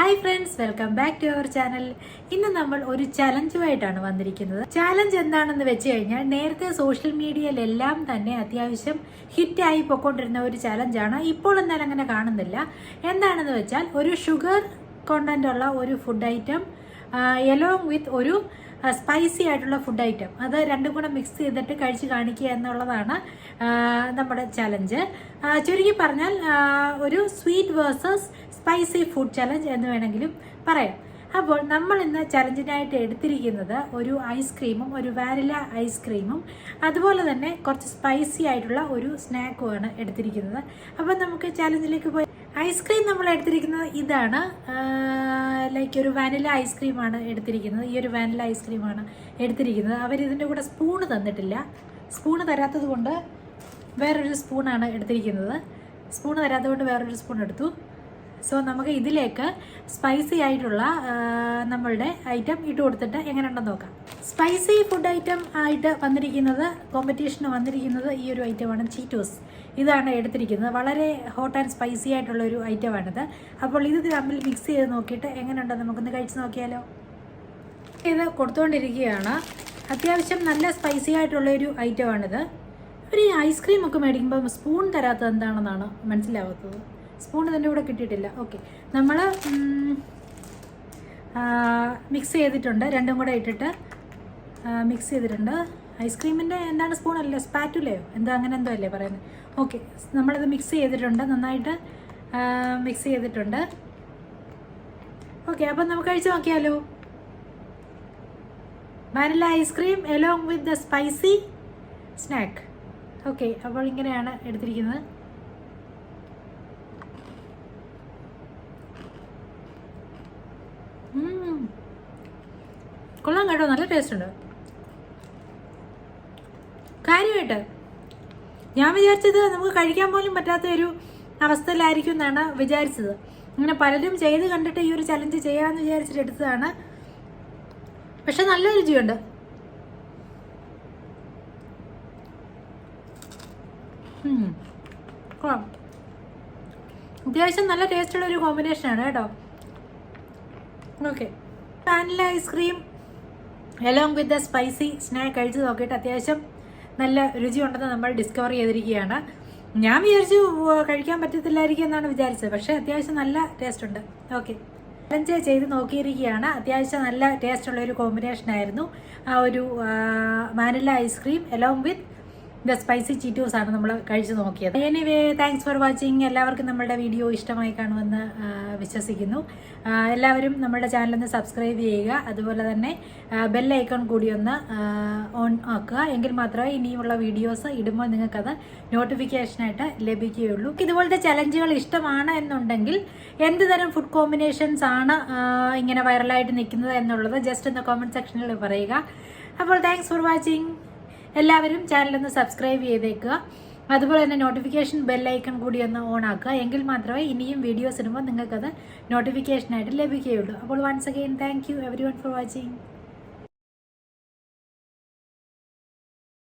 Hi friends welcome back to our channel ഇന്ന് നമ്മൾ ഒരു ചലഞ്ചുമായിട്ടാണ് വന്നിരിക്കുന്നത്. ചാലഞ്ച് എന്താണെന്ന് വെച്ച് കഴിഞ്ഞാൽ നേരത്തെ സോഷ്യൽ മീഡിയയിലെല്ലാം തന്നെ അത്യാവശ്യം ഹിറ്റായി പൊക്കൊണ്ടിരുന്ന ഒരു ചലഞ്ചാണ് ഇപ്പോൾ എന്നാൽ അങ്ങനെ കാണുന്നില്ല. എന്താണെന്ന് വെച്ചാൽ ഒരു ഷുഗർ കോണ്ടന്റ് ഉള്ള ഒരു ഫുഡ് ഐറ്റം എലോങ് വിത്ത് ഒരു സ്പൈസി ആയിട്ടുള്ള ഫുഡ് ഐറ്റം അത് രണ്ടും കൂടെ മിക്സ് ചെയ്തിട്ട് കഴിച്ച് കാണിക്കുക എന്നുള്ളതാണ് നമ്മുടെ ചലഞ്ച് ചുരുക്കി പറഞ്ഞാൽ ഒരു sweet versus spicy food challenge എന്ന് വേണമെങ്കിലും പറയാം. അപ്പോൾ നമ്മൾ ഇന്ന് ചലഞ്ചിനായിട്ട് എടുത്തിരിക്കുന്നത് ഒരു ഐസ്ക്രീമും ഒരു വാനില ഐസ്ക്രീമും അതുപോലെ തന്നെ കുറച്ച് സ്പൈസി ആയിട്ടുള്ള ഒരു സ്നാക്കുമാണ് എടുത്തിരിക്കുന്നത്. അപ്പോൾ നമുക്ക് ചലഞ്ചിലേക്ക് പോയി. ഐസ്ക്രീം നമ്മൾ എടുത്തിരിക്കുന്നത് ഇതാണ്. ലൈക്ക് ഒരു വാനില ഐസ്ക്രീമാണ് എടുത്തിരിക്കുന്നത്. ഈ ഒരു വാനില ഐസ്ക്രീമാണ് എടുത്തിരിക്കുന്നത്. അവർ ഇതിന്റെ കൂടെ സ്പൂണ് തന്നിട്ടില്ല. സ്പൂണ് തരാത്തത് കൊണ്ട് വേറൊരു സ്പൂണാണ് എടുത്തിരിക്കുന്നത്. സ്പൂണ് തരാത്തത് കൊണ്ട് വേറൊരു സ്പൂൺ എടുത്തു. സോ നമുക്ക് ഇതിലേക്ക് സ്പൈസി ആയിട്ടുള്ള നമ്മളുടെ ഐറ്റം ഇട്ട് കൊടുത്തിട്ട് എങ്ങനെയുണ്ടെന്ന് നോക്കാം. സ്പൈസി ഫുഡ് ഐറ്റം ആയിട്ട് വന്നിരിക്കുന്നത് കോമ്പറ്റീഷന് വന്നിരിക്കുന്നത് ഈ ഒരു ഐറ്റമാണ് ചീറ്റോസ് ഇതാണ് എടുത്തിരിക്കുന്നത്. വളരെ ഹോട്ട് ആൻഡ് സ്പൈസി ആയിട്ടുള്ള ഒരു ഐറ്റമാണിത് അപ്പോൾ ഇത് തമ്മിൽ മിക്സ് ചെയ്ത് നോക്കിയിട്ട് എങ്ങനെയുണ്ടെന്ന് നമുക്കൊന്ന് കഴിച്ച് നോക്കിയാലോ. ഇത് കൊടുത്തുകൊണ്ടിരിക്കുകയാണ്. അത്യാവശ്യം നല്ല സ്പൈസി ആയിട്ടുള്ള ഒരു ഐറ്റമാണിത് ഒരു ഐസ്ക്രീം ഒക്കെ മേടിക്കുമ്പോൾ സ്പൂൺ തരാത്തത് എന്താണെന്നാണ് മനസ്സിലാവാത്തത്? സ്പൂൺ ഇതിന്റെ കൂടെ കിട്ടിയിട്ടില്ല. ഓക്കെ നമ്മൾ മിക്സ് ചെയ്തിട്ടുണ്ട്. രണ്ടും കൂടെ ഇട്ടിട്ട് മിക്സ് ചെയ്തിട്ടുണ്ട്. ഐസ്ക്രീമിന്റെ എന്താണ് സ്പൂൺ അല്ലേ സ്പാറ്റുലയോ എന്താ അങ്ങനെ എന്തോ അല്ലേ പറയുന്നത്? ഓക്കെ നമ്മളിത് മിക്സ് ചെയ്തിട്ടുണ്ട്. നന്നായിട്ട് മിക്സ് ചെയ്തിട്ടുണ്ട്. ഓക്കെ അപ്പം നമുക്ക് കഴിച്ച് നോക്കിയാലോ? Vanilla ice cream along with the spicy snack okay അപ്പോൾ ഇങ്ങനെയാണ് എടുത്തിരിക്കുന്നത്. കൊള്ളാം കേട്ടോ നല്ല ടേസ്റ്റ് ഉണ്ട്. കാര്യമായിട്ട് ഞാൻ വിചാരിച്ചത് നമുക്ക് കഴിക്കാൻ പോലും പറ്റാത്ത ഒരു അവസ്ഥയിലായിരിക്കും എന്നാണ് വിചാരിച്ചത്. അങ്ങനെ പലരും ചെയ്ത് കണ്ടിട്ട് ഈ ഒരു ചലഞ്ച് ചെയ്യാമെന്ന് വിചാരിച്ചിട്ട് എടുത്തതാണ്. പക്ഷെ നല്ല രുചിയുണ്ട്. അത്യാവശ്യം നല്ല ടേസ്റ്റുള്ള ഒരു കോമ്പിനേഷനാണ് കേട്ടോ. Okay vanilla ice cream along with the spicy snack കഴിച്ചു നോക്കിയിട്ട് അത്യാവശ്യം നല്ല രുചിയുണ്ടെന്ന് നമ്മൾ ഡിസ്കവർ ചെയ്തിരിക്കുകയാണ്. ഞാൻ വിചാരിച്ചു കഴിക്കാൻ പറ്റത്തില്ലായിരിക്കും എന്നാണ് വിചാരിച്ചത്. പക്ഷേ അത്യാവശ്യം നല്ല ടേസ്റ്റ് ഉണ്ട്. ഓക്കെ ചലഞ്ച് ചെയ്ത് നോക്കിയിരിക്കുകയാണ്. അത്യാവശ്യം നല്ല ടേസ്റ്റ് ഉള്ള ഒരു കോമ്പിനേഷൻ ആയിരുന്നു. ആ ഒരു vanilla ice cream along with the spicy Cheetos ആണ് നമ്മൾ കഴിച്ചു നോക്കിയത്. എനിവേ താങ്ക്സ് ഫോർ വാച്ചിങ് എല്ലാവർക്കും നമ്മുടെ വീഡിയോ ഇഷ്ടമായി കാണുമെന്ന് വിശ്വസിക്കുന്നു. എല്ലാവരും നമ്മുടെ ചാനലൊന്ന് സബ്സ്ക്രൈബ് ചെയ്യുക. അതുപോലെ തന്നെ ബെൽ ഐക്കൺ കൂടി ഒന്ന് ഓൺ ആക്കുക. എങ്കിൽ മാത്രമേ ഇനിയുമുള്ള വീഡിയോസ് ഇടുമ്പോൾ നിങ്ങൾക്കത് നോട്ടിഫിക്കേഷനായിട്ട് ലഭിക്കുകയുള്ളൂ. ഇതുപോലത്തെ ചലഞ്ചുകൾ ഇഷ്ടമാണ് എന്നുണ്ടെങ്കിൽ എന്ത് തരം ഫുഡ് കോമ്പിനേഷൻസ് ആണ് ഇങ്ങനെ വൈറലായിട്ട് നിൽക്കുന്നത് എന്നുള്ളത് ജസ്റ്റ് ഒന്ന് കോമെന്റ് സെക്ഷനിൽ പറയുക. അപ്പോൾ താങ്ക്സ് ഫോർ വാച്ചിങ് എല്ലാവരും ചാനലൊന്ന് സബ്സ്ക്രൈബ് ചെയ്തേക്കുക. അതുപോലെ തന്നെ നോട്ടിഫിക്കേഷൻ ബെല്ലൈക്കൺ കൂടി ഒന്ന് ഓൺ ആക്കുക. എങ്കിൽ മാത്രമേ ഇനിയും വീഡിയോസ് ഇടുമ്പോൾ നിങ്ങൾക്കത് നോട്ടിഫിക്കേഷനായിട്ട് ലഭിക്കുകയുള്ളൂ. അപ്പോൾ once again thank you everyone for watching